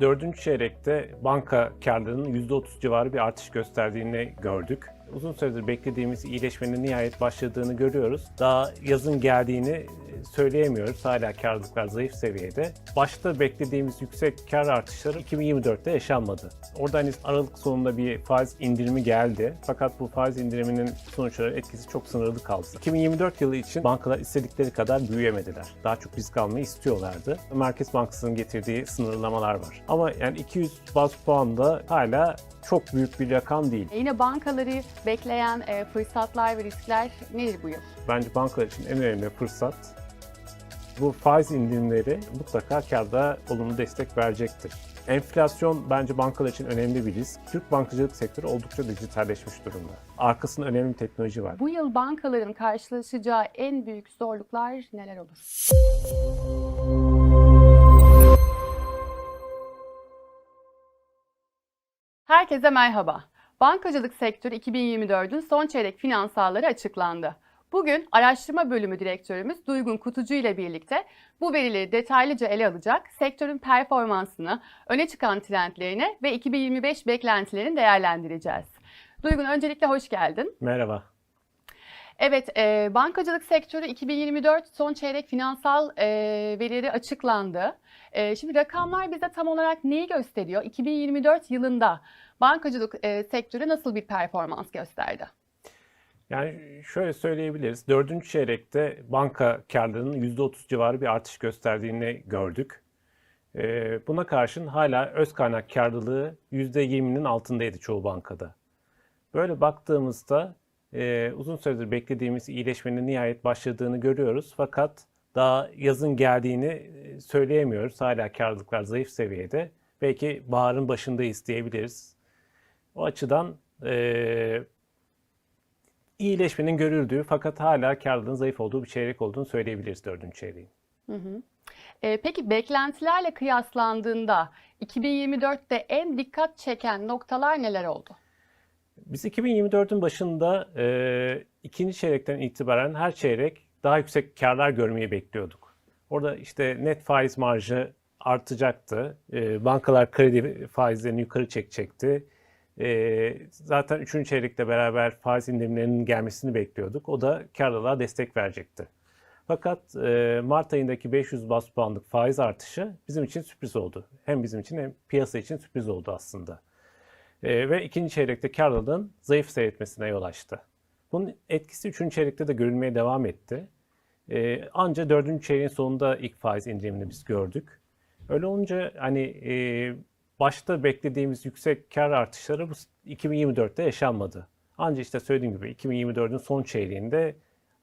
Dördüncü çeyrekte banka karlarının %30 civarı bir artış gösterdiğini gördük. Uzun süredir beklediğimiz iyileşmenin nihayet başladığını görüyoruz. Daha yazın geldiğini e, söyleyemiyoruz. Hala karlılıklar zayıf seviyede. Başta beklediğimiz yüksek kar artışları 2024'te yaşanmadı. Orada hani Aralık sonunda bir faiz indirimi geldi. Fakat bu faiz indiriminin sonuçları etkisi çok sınırlı kaldı. 2024 yılı için bankalar istedikleri kadar büyüyemediler. Daha çok risk almayı istiyorlardı. Merkez Bankası'nın getirdiği sınırlamalar var. Ama yani 200 baz puan da hala çok büyük bir rakam değil. E, Yine bankaları bekleyen e, fırsatlar ve riskler nedir bu yıl? Bence bankalar için en önemli fırsat bu faiz indirimleri mutlaka karda olumlu destek verecektir. Enflasyon bence bankalar için önemli bir risk. Türk bankacılık sektörü oldukça dijitalleşmiş durumda. Arkasında önemli bir teknoloji var. Bu yıl bankaların karşılaşacağı en büyük zorluklar neler olur? Herkese merhaba. Bankacılık sektörü 2024'ün son çeyrek finansalları açıklandı. Bugün araştırma bölümü direktörümüz Duygun Kutucu ile birlikte bu verileri detaylıca ele alacak, sektörün performansını, öne çıkan trendlerini ve 2025 beklentilerini değerlendireceğiz. Duygun öncelikle hoş geldin. Merhaba. Evet, e, bankacılık sektörü 2024 son çeyrek finansal e, verileri açıklandı. E, şimdi rakamlar bize tam olarak neyi gösteriyor? 2024 yılında bankacılık e, sektörü nasıl bir performans gösterdi? Yani şöyle söyleyebiliriz. Dördüncü çeyrekte banka karlarının %30 civarı bir artış gösterdiğini gördük. Ee, Buna karşın hala öz kaynak karlılığı %20'nin altındaydı çoğu bankada. Böyle baktığımızda e, uzun süredir beklediğimiz iyileşmenin nihayet başladığını görüyoruz. Fakat daha yazın geldiğini e, söyleyemiyoruz. Hala karlılıklar zayıf seviyede. Belki baharın başındayız diyebiliriz. O açıdan e, iyileşmenin görüldüğü fakat hala karlılığın zayıf olduğu bir çeyrek olduğunu söyleyebiliriz dördüncü çeyreğin. Hı hı. E, peki beklentilerle kıyaslandığında 2024'te en dikkat çeken noktalar neler oldu? Biz 2024'ün başında e, ikinci çeyrekten itibaren her çeyrek daha yüksek karlar görmeyi bekliyorduk. Orada işte net faiz marjı artacaktı. E, bankalar kredi faizlerini yukarı çekecekti. E, zaten üçüncü çeyrekle beraber faiz indirimlerinin gelmesini bekliyorduk. O da karlılığa destek verecekti. Fakat e, Mart ayındaki 500 bas puanlık faiz artışı bizim için sürpriz oldu. Hem bizim için hem piyasa için sürpriz oldu aslında. E, ve ikinci çeyrekte karlılığın zayıf seyretmesine yol açtı. Bunun etkisi üçüncü çeyrekte de görülmeye devam etti. E, anca dördüncü çeyreğin sonunda ilk faiz indirimini biz gördük. Öyle olunca hani e, başta beklediğimiz yüksek kar artışları bu 2024'te yaşanmadı. Ancak işte söylediğim gibi 2024'ün son çeyreğinde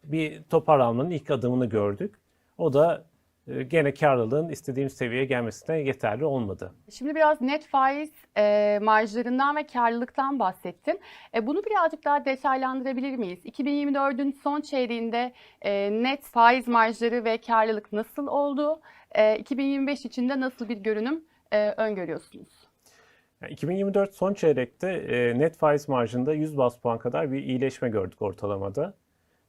bir toparlanmanın ilk adımını gördük. O da gene karlılığın istediğimiz seviyeye gelmesine yeterli olmadı. Şimdi biraz net faiz e, marjlarından ve karlılıktan bahsettin. E, bunu birazcık daha detaylandırabilir miyiz? 2024'ün son çeyreğinde e, net faiz marjları ve karlılık nasıl oldu? E, 2025 için de nasıl bir görünüm e, öngörüyorsunuz? Yani 2024 son çeyrekte e, net faiz marjında 100 bas puan kadar bir iyileşme gördük ortalamada.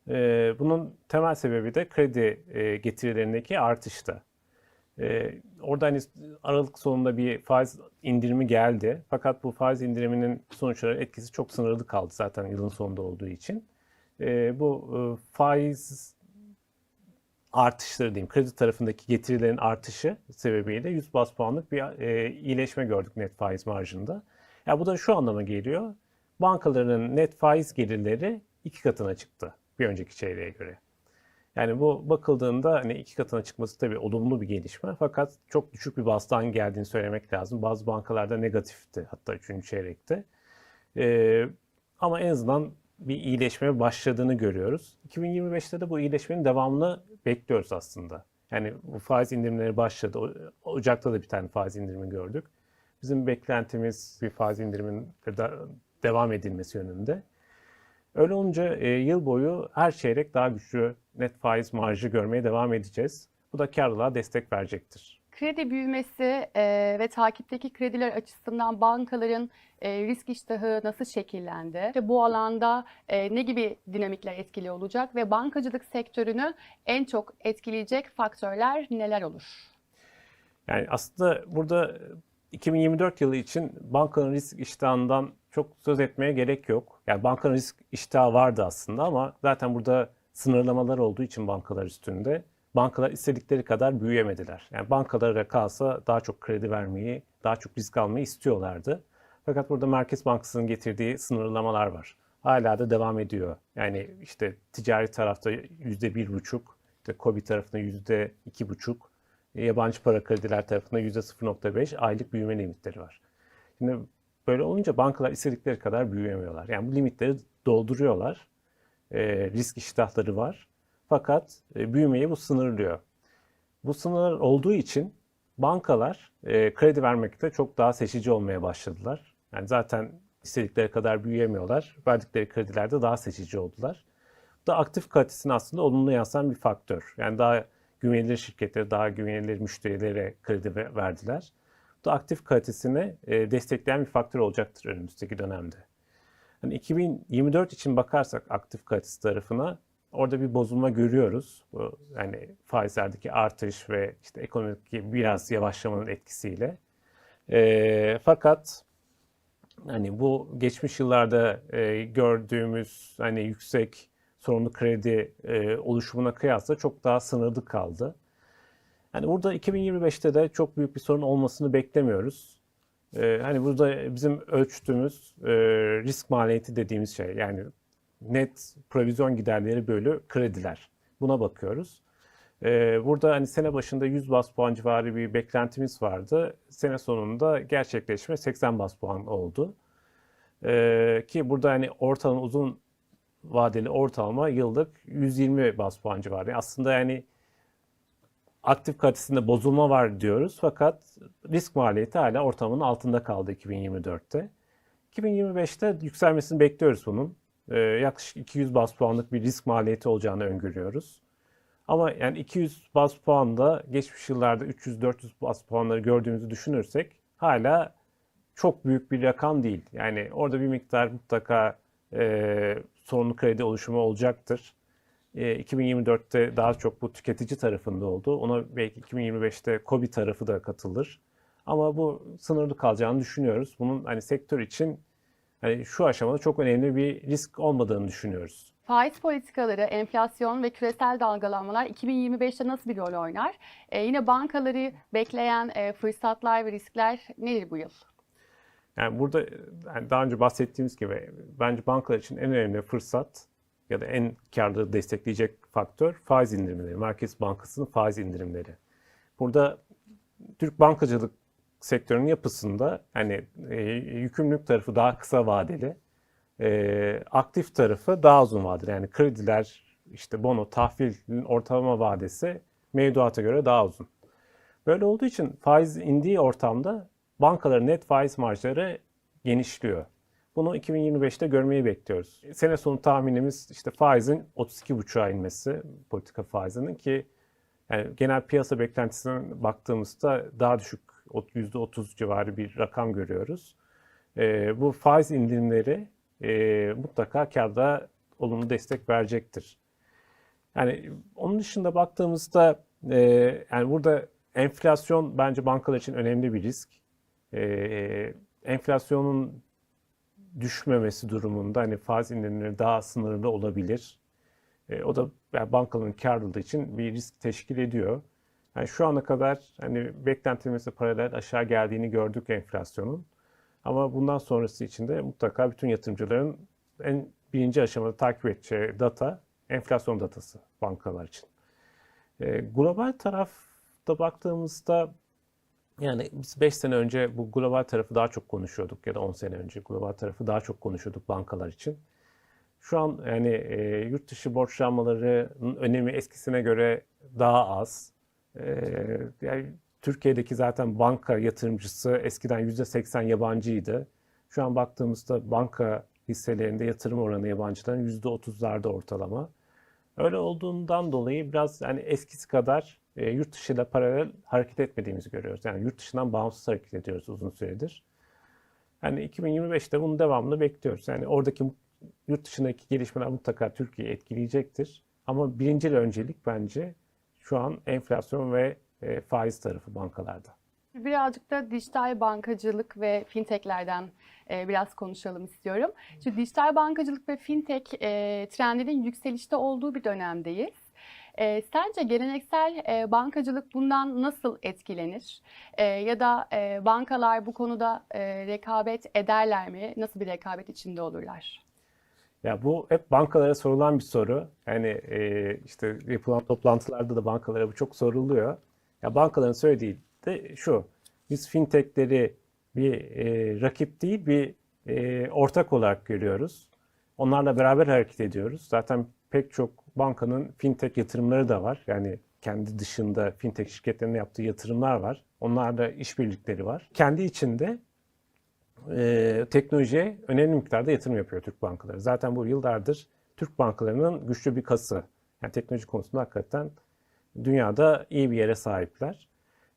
E, bunun temel sebebi de kredi e, getirilerindeki artıştı. E, orada hani Aralık sonunda bir faiz indirimi geldi. Fakat bu faiz indiriminin sonuçları etkisi çok sınırlı kaldı zaten yılın sonunda olduğu için. E, bu e, faiz artışları diyeyim, kredi tarafındaki getirilerin artışı sebebiyle 100 bas puanlık bir e, iyileşme gördük net faiz marjında. Ya bu da şu anlama geliyor. Bankaların net faiz gelirleri iki katına çıktı bir önceki çeyreğe göre. Yani bu bakıldığında hani iki katına çıkması tabii olumlu bir gelişme fakat çok düşük bir bastan geldiğini söylemek lazım. Bazı bankalarda negatifti hatta üçüncü çeyrekte. Ee, ama en azından bir iyileşmeye başladığını görüyoruz. 2025'te de bu iyileşmenin devamını bekliyoruz aslında. Yani bu faiz indirimleri başladı. Ocak'ta da bir tane faiz indirimi gördük. Bizim beklentimiz bir faiz indiriminin de devam edilmesi yönünde. Öyle olunca e, yıl boyu her çeyrek daha güçlü net faiz marjı görmeye devam edeceğiz. Bu da karlılığa destek verecektir. Kredi büyümesi e, ve takipteki krediler açısından bankaların e, risk iştahı nasıl şekillendi? İşte bu alanda e, ne gibi dinamikler etkili olacak ve bankacılık sektörünü en çok etkileyecek faktörler neler olur? Yani aslında burada 2024 yılı için bankanın risk iştahından çok söz etmeye gerek yok. Yani bankanın risk iştahı vardı aslında ama zaten burada sınırlamalar olduğu için bankalar üstünde bankalar istedikleri kadar büyüyemediler. Yani bankalara kalsa daha çok kredi vermeyi, daha çok risk almayı istiyorlardı. Fakat burada Merkez Bankası'nın getirdiği sınırlamalar var. Hala da devam ediyor. Yani işte ticari tarafta yüzde bir buçuk, işte KOBİ tarafında yüzde iki buçuk, yabancı para krediler tarafında yüzde 0.5 aylık büyüme limitleri var. Şimdi böyle olunca bankalar istedikleri kadar büyüyemiyorlar. Yani bu limitleri dolduruyorlar. E, risk iştahları var. Fakat e, büyümeyi bu sınırlıyor. Bu sınır olduğu için bankalar e, kredi vermekte çok daha seçici olmaya başladılar. Yani zaten istedikleri kadar büyüyemiyorlar. Verdikleri kredilerde daha seçici oldular. Bu da aktif kalitesini aslında olumlu yansıtan bir faktör. Yani daha güvenilir şirketlere, daha güvenilir müşterilere kredi ve- verdiler. Da aktif kalitesini e, destekleyen bir faktör olacaktır önümüzdeki dönemde. Hani 2024 için bakarsak aktif kalitesi tarafına orada bir bozulma görüyoruz. Bu yani faizlerdeki artış ve işte ekonomideki biraz yavaşlamanın etkisiyle. E, fakat hani bu geçmiş yıllarda e, gördüğümüz hani yüksek sorumlu kredi e, oluşumuna kıyasla çok daha sınırlı kaldı. Yani burada 2025'te de çok büyük bir sorun olmasını beklemiyoruz. E, hani burada bizim ölçtüğümüz e, risk maliyeti dediğimiz şey yani net provizyon giderleri bölü krediler. Buna bakıyoruz. E, burada hani sene başında 100 bas puan civarı bir beklentimiz vardı. Sene sonunda gerçekleşme 80 bas puan oldu. E, ki burada hani ortalama uzun vadeli ortalama yıllık 120 bas puan civarı. Aslında yani aktif kalitesinde bozulma var diyoruz fakat risk maliyeti hala ortalamanın altında kaldı 2024'te. 2025'te yükselmesini bekliyoruz bunun. Ee, yaklaşık 200 bas puanlık bir risk maliyeti olacağını öngörüyoruz. Ama yani 200 bas puanda geçmiş yıllarda 300-400 bas puanları gördüğümüzü düşünürsek hala çok büyük bir rakam değil. Yani orada bir miktar mutlaka e, sorunlu kredi oluşumu olacaktır. E, 2024'te daha çok bu tüketici tarafında oldu. Ona belki 2025'te KOBİ tarafı da katılır. Ama bu sınırlı kalacağını düşünüyoruz. Bunun hani sektör için hani şu aşamada çok önemli bir risk olmadığını düşünüyoruz. Faiz politikaları, enflasyon ve küresel dalgalanmalar 2025'te nasıl bir rol oynar? Ee, yine bankaları bekleyen e, fırsatlar ve riskler nedir bu yıl? Yani burada yani daha önce bahsettiğimiz gibi bence bankalar için en önemli fırsat ya da en karlı destekleyecek faktör faiz indirimleri. Merkez Bankası'nın faiz indirimleri. Burada Türk bankacılık sektörünün yapısında hani e, yükümlülük tarafı daha kısa vadeli, e, aktif tarafı daha uzun vadeli. Yani krediler, işte bono, tahvilin ortalama vadesi mevduata göre daha uzun. Böyle olduğu için faiz indiği ortamda bankaların net faiz marjları genişliyor. Bunu 2025'te görmeyi bekliyoruz. Sene sonu tahminimiz işte faizin 32,5'a inmesi, politika faizinin ki yani genel piyasa beklentisine baktığımızda daha düşük %30 civarı bir rakam görüyoruz. Ee, bu faiz indirimleri e, mutlaka karda olumlu destek verecektir. Yani onun dışında baktığımızda e, yani burada enflasyon bence bankalar için önemli bir risk. E, enflasyonun düşmemesi durumunda hani faiz indirimleri daha sınırlı olabilir. E, o da yani bankanın karlılığı için bir risk teşkil ediyor. Yani şu ana kadar hani beklentimizle paralel aşağı geldiğini gördük enflasyonun. Ama bundan sonrası için de mutlaka bütün yatırımcıların en birinci aşamada takip edeceği data enflasyon datası bankalar için. E, global tarafta baktığımızda yani biz 5 sene önce bu global tarafı daha çok konuşuyorduk ya da 10 sene önce global tarafı daha çok konuşuyorduk bankalar için. Şu an yani e, yurt dışı borçlanmalarının önemi eskisine göre daha az. E, yani Türkiye'deki zaten banka yatırımcısı eskiden %80 yabancıydı. Şu an baktığımızda banka hisselerinde yatırım oranı yabancıların %30'larda ortalama. Öyle olduğundan dolayı biraz yani eskisi kadar e, yurt dışıyla paralel hareket etmediğimizi görüyoruz. Yani yurt dışından bağımsız hareket ediyoruz uzun süredir. Yani 2025'te bunun devamını bekliyoruz. Yani oradaki yurt dışındaki gelişmeler mutlaka Türkiye'yi etkileyecektir. Ama birinci öncelik bence şu an enflasyon ve e, faiz tarafı bankalarda. Birazcık da dijital bankacılık ve fintechlerden e, biraz konuşalım istiyorum. Şimdi dijital bankacılık ve fintech e, trendinin yükselişte olduğu bir dönemdeyiz. E, sence geleneksel e, bankacılık bundan nasıl etkilenir? E, ya da e, bankalar bu konuda e, rekabet ederler mi? Nasıl bir rekabet içinde olurlar? Ya bu hep bankalara sorulan bir soru. Yani e, işte yapılan toplantılarda da bankalara bu çok soruluyor. Ya bankaların söylediği de şu. Biz fintechleri bir e, rakip değil bir e, ortak olarak görüyoruz. Onlarla beraber hareket ediyoruz. Zaten pek çok bankanın fintech yatırımları da var. Yani kendi dışında fintech şirketlerine yaptığı yatırımlar var. Onlarla işbirlikleri var. Kendi içinde e, teknolojiye önemli miktarda yatırım yapıyor Türk bankaları. Zaten bu yıllardır Türk bankalarının güçlü bir kası. Yani teknoloji konusunda hakikaten dünyada iyi bir yere sahipler.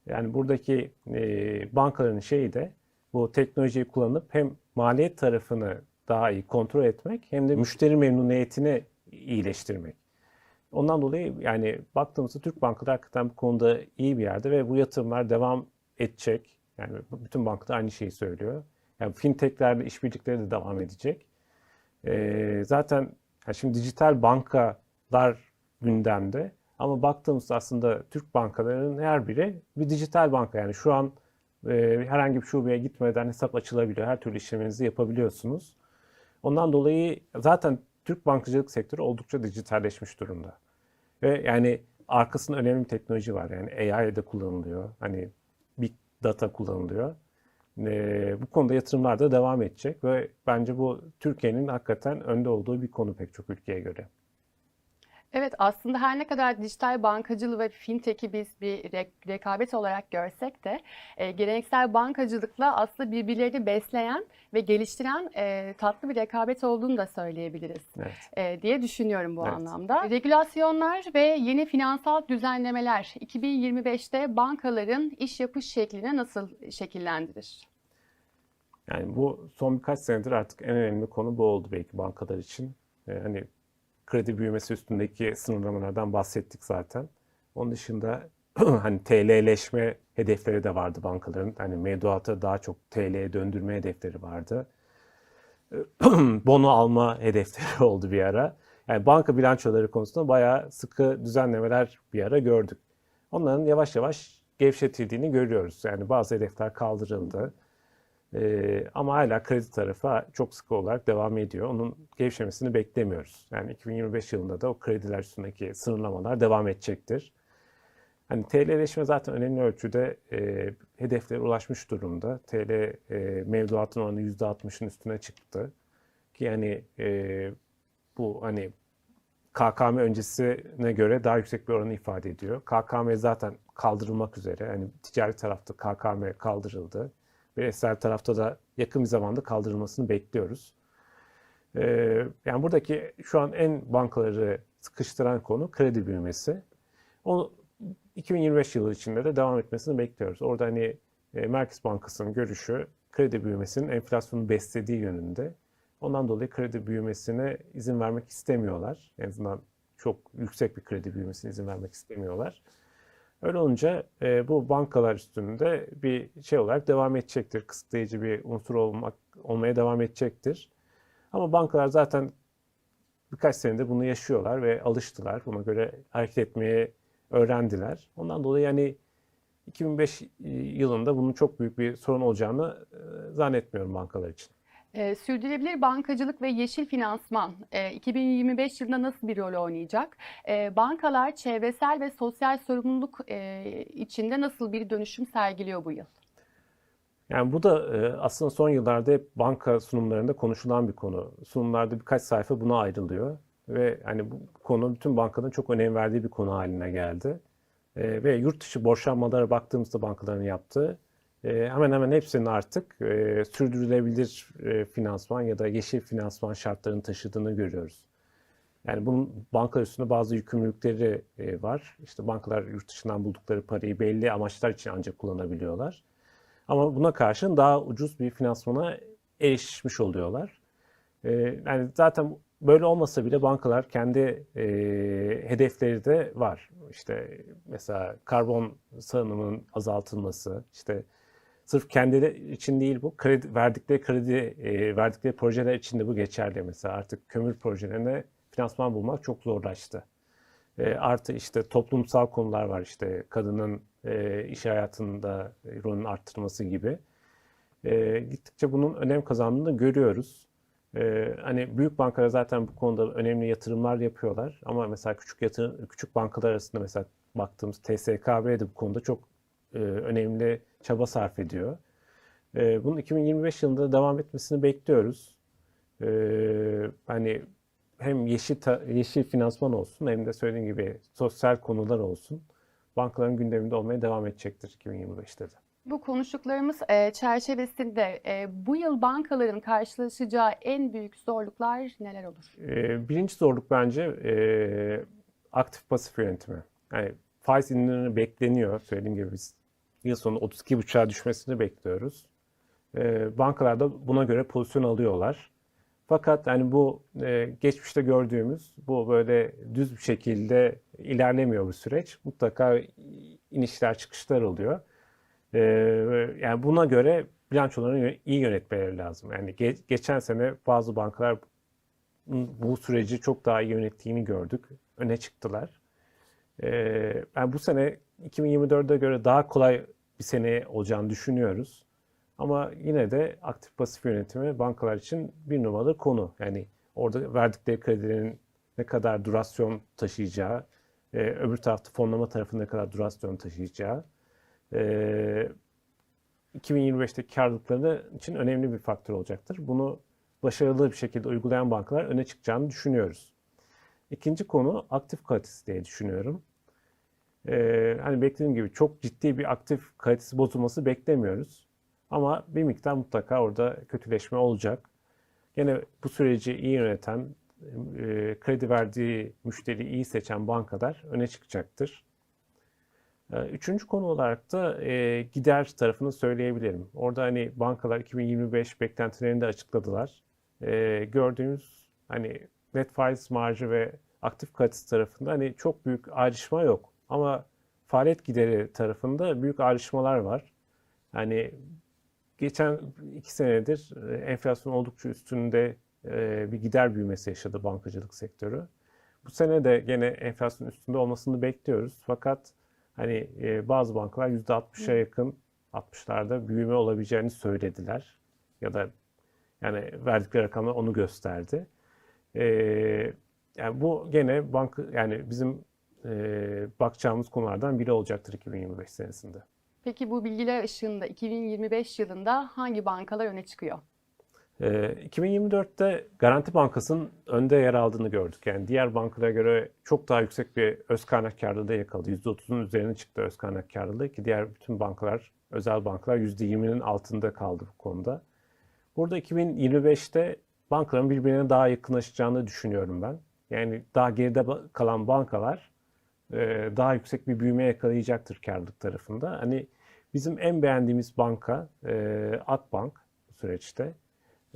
Yani buradaki e, bankaların şeyi de bu teknolojiyi kullanıp hem maliyet tarafını daha iyi kontrol etmek hem de müşteri memnuniyetini iyileştirmek. Ondan dolayı yani baktığımızda Türk bankaları hakikaten bu konuda iyi bir yerde ve bu yatırımlar devam edecek. Yani bütün bankalar aynı şeyi söylüyor. Yani fintechlerle işbirlikleri de devam edecek. Ee, zaten yani şimdi dijital bankalar gündemde ama baktığımızda aslında Türk bankalarının her biri bir dijital banka. Yani şu an e, herhangi bir şubeye gitmeden hesap açılabiliyor. Her türlü işleminizi yapabiliyorsunuz. Ondan dolayı zaten Türk bankacılık sektörü oldukça dijitalleşmiş durumda. Ve yani arkasında önemli bir teknoloji var. Yani AI'de kullanılıyor. Hani Big Data kullanılıyor. Ee, bu konuda yatırımlar da devam edecek ve bence bu Türkiye'nin hakikaten önde olduğu bir konu pek çok ülkeye göre. Evet aslında her ne kadar dijital bankacılığı ve fintech'i biz bir re- rekabet olarak görsek de e, geleneksel bankacılıkla aslında birbirlerini besleyen ve geliştiren e, tatlı bir rekabet olduğunu da söyleyebiliriz Evet. e, diye düşünüyorum bu Evet. anlamda. Regülasyonlar ve yeni finansal düzenlemeler 2025'te bankaların iş yapış şeklini nasıl şekillendirir? Yani bu son birkaç senedir artık en önemli konu bu oldu belki bankalar için. Ee, hani kredi büyümesi üstündeki sınırlamalardan bahsettik zaten. Onun dışında hani TL'leşme hedefleri de vardı bankaların. Hani mevduatı daha çok TL'ye döndürme hedefleri vardı. Bono alma hedefleri oldu bir ara. Yani banka bilançoları konusunda bayağı sıkı düzenlemeler bir ara gördük. Onların yavaş yavaş gevşetildiğini görüyoruz. Yani bazı hedefler kaldırıldı. Ee, ama hala kredi tarafı çok sıkı olarak devam ediyor. Onun gevşemesini beklemiyoruz. Yani 2025 yılında da o krediler üstündeki sınırlamalar devam edecektir. Hani TL'leşme zaten önemli ölçüde e, hedeflere ulaşmış durumda. TL e, mevduatın oranı %60'ın üstüne çıktı. Ki yani e, bu hani KKM öncesine göre daha yüksek bir oranı ifade ediyor. KKM zaten kaldırılmak üzere. Hani ticari tarafta KKM kaldırıldı. Bireysel tarafta da yakın bir zamanda kaldırılmasını bekliyoruz. Ee, yani buradaki şu an en bankaları sıkıştıran konu kredi büyümesi. Onu 2025 yılı içinde de devam etmesini bekliyoruz. Orada hani e, Merkez Bankası'nın görüşü kredi büyümesinin enflasyonu beslediği yönünde. Ondan dolayı kredi büyümesine izin vermek istemiyorlar. En azından çok yüksek bir kredi büyümesine izin vermek istemiyorlar. Öyle olunca e, bu bankalar üstünde bir şey olarak devam edecektir. Kısıtlayıcı bir unsur olmak olmaya devam edecektir. Ama bankalar zaten birkaç senedir bunu yaşıyorlar ve alıştılar. Buna göre hareket etmeye öğrendiler. Ondan dolayı yani 2005 yılında bunun çok büyük bir sorun olacağını e, zannetmiyorum bankalar için. Ee, sürdürülebilir bankacılık ve yeşil finansman e, 2025 yılında nasıl bir rol oynayacak? E, bankalar çevresel ve sosyal sorumluluk e, içinde nasıl bir dönüşüm sergiliyor bu yıl? Yani bu da e, aslında son yıllarda hep banka sunumlarında konuşulan bir konu. Sunumlarda birkaç sayfa buna ayrılıyor ve hani bu konu bütün bankanın çok önem verdiği bir konu haline geldi. E, ve yurt dışı borçlanmalara baktığımızda bankaların yaptığı e, hemen hemen hepsinin artık e, sürdürülebilir e, finansman ya da yeşil finansman şartlarını taşıdığını görüyoruz. Yani bunun banka üstünde bazı yükümlülükleri e, var. İşte bankalar yurt dışından buldukları parayı belli amaçlar için ancak kullanabiliyorlar. Ama buna karşın daha ucuz bir finansmana erişmiş oluyorlar. Ee, yani zaten böyle olmasa bile bankalar kendi e, hedefleri de var. İşte mesela karbon salınımının azaltılması, işte sırf kendileri için değil bu, kredi, verdikleri kredi, e, verdikleri projeler için de bu geçerli. Mesela artık kömür projelerine finansman bulmak çok zorlaştı. E, artı işte toplumsal konular var işte kadının e, iş hayatında rolünün arttırması gibi. E, gittikçe bunun önem kazandığını görüyoruz. E, hani büyük bankalar zaten bu konuda önemli yatırımlar yapıyorlar ama mesela küçük yatırım, küçük bankalar arasında mesela baktığımız TSKB de bu konuda çok e, önemli çaba sarf ediyor. E, bunun 2025 yılında devam etmesini bekliyoruz. E, hani hem yeşil ta- yeşil finansman olsun hem de söylediğim gibi sosyal konular olsun. Bankaların gündeminde olmaya devam edecektir 2025'te de. Bu konuştuklarımız e, çerçevesinde e, bu yıl bankaların karşılaşacağı en büyük zorluklar neler olur? Birinci zorluk bence e, aktif pasif yönetimi. Yani faiz indirimleri bekleniyor. Söylediğim gibi biz yıl sonu 32,5'a düşmesini bekliyoruz. Ee, bankalar da buna göre pozisyon alıyorlar. Fakat hani bu e, geçmişte gördüğümüz bu böyle düz bir şekilde ilerlemiyor bu süreç. Mutlaka inişler çıkışlar oluyor. Ee, yani buna göre bilançolarını iyi yönetmeleri lazım. Yani ge- geçen sene bazı bankalar bu süreci çok daha iyi yönettiğini gördük. Öne çıktılar. Ee, ben bu sene 2024'e göre daha kolay bir sene olacağını düşünüyoruz. Ama yine de aktif pasif yönetimi bankalar için bir numaralı konu. Yani orada verdikleri kredilerin ne kadar durasyon taşıyacağı, e, öbür tarafta fonlama tarafında ne kadar durasyon taşıyacağı, e, 2025'teki karlılıkları için önemli bir faktör olacaktır. Bunu başarılı bir şekilde uygulayan bankalar öne çıkacağını düşünüyoruz. İkinci konu aktif kalitesi diye düşünüyorum. Ee, hani beklediğim gibi çok ciddi bir aktif kalitesi bozulması beklemiyoruz. Ama bir miktar mutlaka orada kötüleşme olacak. Gene bu süreci iyi yöneten, e, kredi verdiği müşteriyi iyi seçen bankalar öne çıkacaktır. Ee, Üçüncü konu olarak da e, gider tarafını söyleyebilirim. Orada hani bankalar 2025 beklentilerini de açıkladılar. E, gördüğümüz hani net faiz marjı ve aktif kalitesi tarafında hani çok büyük ayrışma yok. Ama faaliyet gideri tarafında büyük ayrışmalar var. Hani geçen iki senedir e, enflasyon oldukça üstünde e, bir gider büyümesi yaşadı bankacılık sektörü. Bu sene de gene enflasyon üstünde olmasını bekliyoruz. Fakat hani e, bazı bankalar %60'a yakın 60'larda büyüme olabileceğini söylediler. Ya da yani verdikleri rakamlar onu gösterdi. E, yani bu gene banka yani bizim e, bakacağımız konulardan biri olacaktır 2025 senesinde. Peki bu bilgiler ışığında 2025 yılında hangi bankalar öne çıkıyor? Ee, 2024'te Garanti Bankası'nın önde yer aldığını gördük. Yani diğer bankalara göre çok daha yüksek bir öz kaynak karlılığı yakaladı. %30'un üzerine çıktı öz kaynak karlılığı ki diğer bütün bankalar, özel bankalar %20'nin altında kaldı bu konuda. Burada 2025'te bankaların birbirine daha yakınlaşacağını düşünüyorum ben. Yani daha geride kalan bankalar e, daha yüksek bir büyüme yakalayacaktır karlılık tarafında. Hani bizim en beğendiğimiz banka e, Akbank süreçte.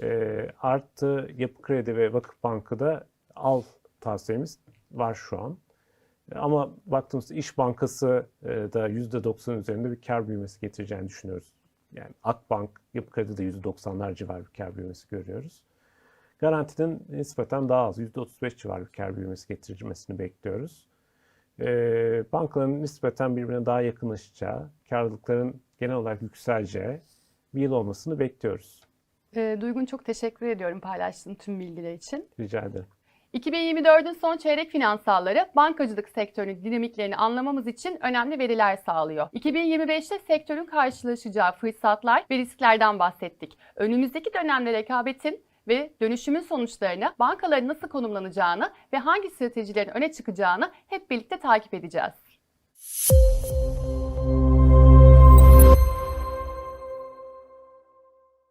E, artı Yapı Kredi ve Vakıf Bank'ı al tavsiyemiz var şu an. E, Ama baktığımızda İş Bankası e, da %90 üzerinde bir kar büyümesi getireceğini düşünüyoruz. Yani Akbank, Yapı Kredi de %90'lar civarı bir kar büyümesi görüyoruz. Garantinin nispeten daha az, %35 civarı bir kar büyümesi getirmesini bekliyoruz. E, bankaların nispeten birbirine daha yakınlaşacağı, karlılıkların genel olarak yükseleceği bir yıl olmasını bekliyoruz. E, Duygun çok teşekkür ediyorum paylaştığın tüm bilgiler için. Rica ederim. 2024'ün son çeyrek finansalları bankacılık sektörünün dinamiklerini anlamamız için önemli veriler sağlıyor. 2025'te sektörün karşılaşacağı fırsatlar ve risklerden bahsettik. Önümüzdeki dönemde rekabetin ve dönüşümün sonuçlarını, bankaların nasıl konumlanacağını ve hangi stratejilerin öne çıkacağını hep birlikte takip edeceğiz.